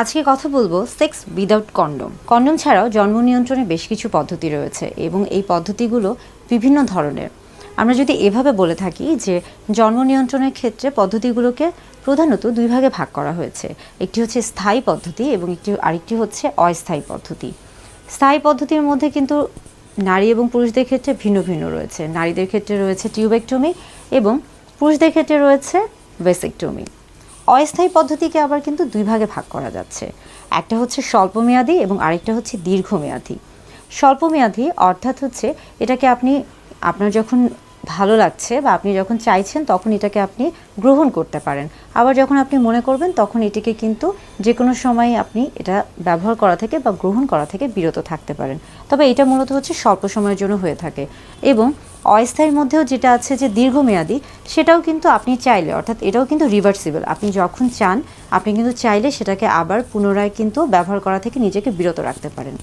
আজকে কথা বলব সেক্স উইদাউট কন্ডম কন্ডম ছাড়াও জন্ম নিয়ন্ত্রণে বেশ কিছু পদ্ধতি রয়েছে এবং এই পদ্ধতিগুলো বিভিন্ন ধরনের। আমরা যদি এভাবে বলে থাকি যে জন্ম নিয়ন্ত্রণের ক্ষেত্রে পদ্ধতিগুলোকে প্রধানত দুই ভাগে ভাগ করা হয়েছে। একটি হচ্ছে স্থায়ী পদ্ধতি এবং একটি, আরেকটি হচ্ছে অস্থায়ী পদ্ধতি। স্থায়ী পদ্ধতির মধ্যে কিন্তু নারী এবং পুরুষদের ক্ষেত্রে ভিন্ন ভিন্ন রয়েছে। নারীদের ক্ষেত্রে রয়েছে টিউবেকটমি এবং পুরুষদের ক্ষেত্রে রয়েছে ভেসেকটমি। অস্থায়ী পদ্ধতিকে আবার কিন্তু দুই ভাগে ভাগ করা যাচ্ছে। একটা হচ্ছে স্বল্পমেয়াদী এবং আরেকটা হচ্ছে দীর্ঘমেয়াদী। স্বল্পমেয়াদী অর্থাৎ হচ্ছে এটাকে আপনি, আপনার যখন ভালো লাগছে বা আপনি যখন চাইছেন তখন এটাকে আপনি গ্রহণ করতে পারেন। আবার যখন আপনি মনে করবেন তখন এটিকে কিন্তু যে কোনো সময় আপনি এটা ব্যবহার করা থেকে বা গ্রহণ করা থেকে বিরত থাকতে পারেন। তবে এটা মূলত হচ্ছে স্বল্প সময়ের জন্য হয়ে থাকে। এবং অস্থায়ীর মধ্যেও যেটা আছে যে দীর্ঘমেয়াদী, সেটাও কিন্তু আপনি চাইলে, অর্থাৎ এটাও কিন্তু রিভার্সিবল আপনি যখন চান, আপনি কিন্তু চাইলে সেটাকে আবার পুনরায় কিন্তু ব্যবহার করা থেকে নিজেকে বিরত রাখতে পারেন।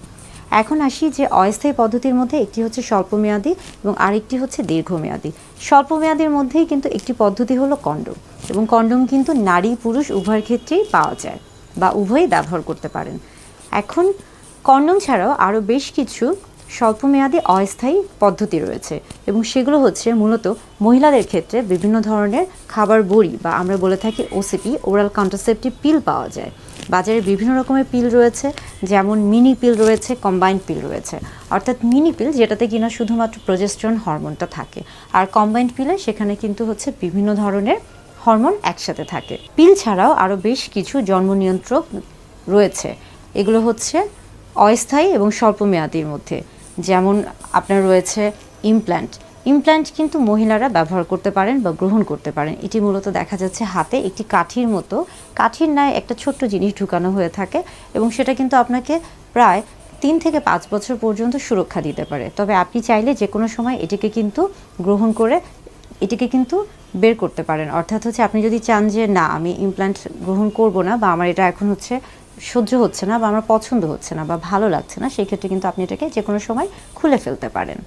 এখন আসি যে অস্থায়ী পদ্ধতির মধ্যে একটি হচ্ছে স্বল্পমেয়াদী এবং আরেকটি হচ্ছে দীর্ঘমেয়াদী। স্বল্পমেয়াদীর মধ্যেই কিন্তু একটি পদ্ধতি হলো কন্ডম এবং কন্ডম কিন্তু নারী, পুরুষ, উভয়ের ক্ষেত্রেই পাওয়া যায় বা উভয়ই ব্যবহার করতে পারেন। এখন কন্ডম ছাড়াও আরও বেশ কিছু স্বল্পমেয়াদী অস্থায়ী পদ্ধতি রয়েছে এবং সেগুলো হচ্ছে মূলত মহিলাদের ক্ষেত্রে বিভিন্ন ধরনের খাবার বড়ি বা আমরা বলে থাকি ওসিপি ওরাল কন্ট্রাসেপটিভ পিল পাওয়া যায়। বাজারে বিভিন্ন রকমের পিল রয়েছে, যেমন মিনি পিল রয়েছে কম্বাইন্ড পিল রয়েছে। অর্থাৎ মিনি পিল যেটাতে কিনা শুধুমাত্র প্রজেস্ট্রন হরমোনটা থাকে। আর কম্বাইন্ড পিলে সেখানে কিন্তু হচ্ছে বিভিন্ন ধরনের হরমোন একসাথে থাকে। পিল ছাড়াও আরও বেশ কিছু জন্ম নিয়ন্ত্রক রয়েছে। এগুলো হচ্ছে অস্থায়ী এবং স্বল্পমেয়াদীর মধ্যে। যেমন আপনার রয়েছে ইমপ্ল্যান্ট ইমপ্ল্যান্ট কিন্তু মহিলারা ব্যবহার করতে পারেন বা গ্রহণ করতে পারেন। এটি মূলত দেখা যাচ্ছে হাতে একটি কাঠির মতো। কাঠির ন্যায় একটা ছোট্ট জিনিস ঢুকানো হয়ে থাকে এবং সেটা কিন্তু আপনাকে প্রায় তিন থেকে পাঁচ বছর পর্যন্ত সুরক্ষা দিতে পারে। তবে আপনি চাইলে যে কোনো সময় এটিকে কিন্তু গ্রহণ করে এটিকে কিন্তু বের করতে পারেন। অর্থাৎ হচ্ছে আপনি যদি চান যে, না, আমি ইমপ্ল্যান্ট গ্রহণ করব না বা আমার এটা এখন হচ্ছে সহ্য হচ্ছে না বা আমার পছন্দ হচ্ছে না বা ভালো লাগছে না সেই ক্ষেত্রে কিন্তু আপনি এটাকে যে কোনো সময় খুলে ফেলতে পারেন।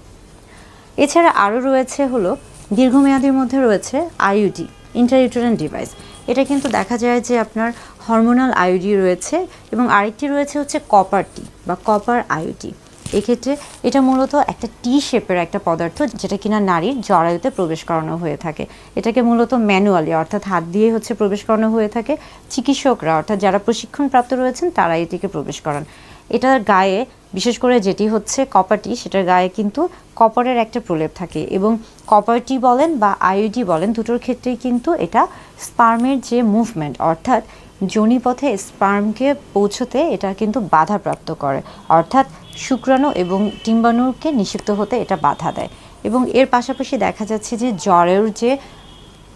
এছাড়া আরও রয়েছে হলো, দীর্ঘমেয়াদীর মধ্যে রয়েছে আইইউডি ইন্টারইউটেরিয়ান ডিভাইস এটা কিন্তু দেখা যায় যে আপনার হরমোনাল আইইউডি রয়েছে এবং আরেকটি রয়েছে হচ্ছে কপার টি বা কপার আইইউডি এক্ষেত্রে এটা মূলত একটা টি শেপের একটা পদার্থ যেটা কিনা নারীর জরায়ুতে প্রবেশ করানো হয়ে থাকে। এটাকে মূলত ম্যানুয়ালি অর্থাৎ হাত দিয়ে হচ্ছে প্রবেশ করানো হয়ে থাকে। চিকিৎসকরা অর্থাৎ যারা প্রশিক্ষণপ্রাপ্ত রয়েছেন তারা এটিকে প্রবেশ করান। এটার গায়ে বিশেষ করে যেটি হচ্ছে কপারটি, সেটার গায়ে কিন্তু কপারের একটা প্রলেপ থাকে এবং কপারটি বলেন বা আইওডি বলেন, দুটোর ক্ষেত্রেই কিন্তু এটা স্পার্মের যে মুভমেন্ট, অর্থাৎ যোনিপথে স্পার্মকে পৌঁছতে এটা কিন্তু বাধাপ্রাপ্ত করে। অর্থাৎ শুক্রাণু এবং ডিম্বাণুকে নিষিক্ত হতে এটা বাধা দেয়। এবং এর পাশাপাশি দেখা যাচ্ছে যে জ্বরের যে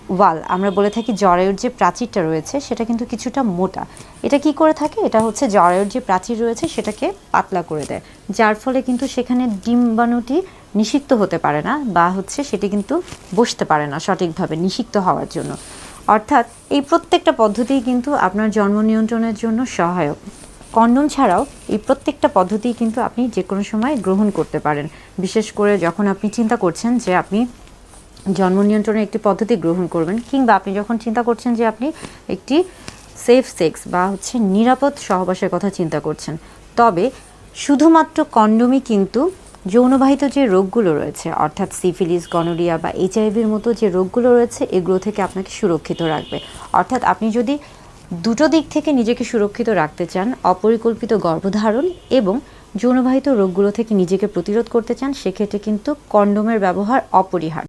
ওয়াল, আমরা বলে থাকি জরায়ুর যে প্রাচীরটা রয়েছে, সেটা কিন্তু কিছুটা মোটা। এটা কি করে থাকে? এটা হচ্ছে জরায়ুর যে প্রাচীর রয়েছে, সেটাকে পাতলা করে দেয়। যার ফলে কিন্তু সেখানে ডিম্বাণুটি নিষিক্ত হতে পারে না, বা হচ্ছে সেটি কিন্তু বসতে পারে না সঠিকভাবে নিষিক্ত হওয়ার জন্য। অর্থাৎ এই প্রত্যেকটা পদ্ধতিই কিন্তু আপনার জন্ম নিয়ন্ত্রণের জন্য সহায়ক। কন্ডম ছাড়াও এই প্রত্যেকটা পদ্ধতি কিন্তু আপনি যে কোনো সময় গ্রহণ করতে পারেন। বিশেষ করে যখন আপনি চিন্তা করছেন যে আপনি জন্ম নিয়ন্ত্রণের একটি পদ্ধতি গ্রহণ করবেন, কিংবা আপনি যখন চিন্তা করছেন যে আপনি একটি সেফ সেক্স বা হচ্ছে নিরাপদ সহবাসের কথা চিন্তা করছেন, তবে শুধুমাত্র কন্ডমই কিন্তু যৌনবাহিত যে রোগগুলো রয়েছে, অর্থাৎ সিফিলিস গনোরিয়া বা এইচআইভির মতো যে রোগগুলো রয়েছে, এগুলো থেকে আপনাকে সুরক্ষিত রাখবে। অর্থাৎ আপনি যদি দুটো দিক থেকে নিজেকে সুরক্ষিত রাখতে চান, অপরিকল্পিত গর্ভধারণ এবং যৌনবাহিত রোগগুলো থেকে নিজেকে প্রতিরোধ করতে চান, সেক্ষেত্রে কিন্তু কন্ডোমের ব্যবহার অপরিহার্য।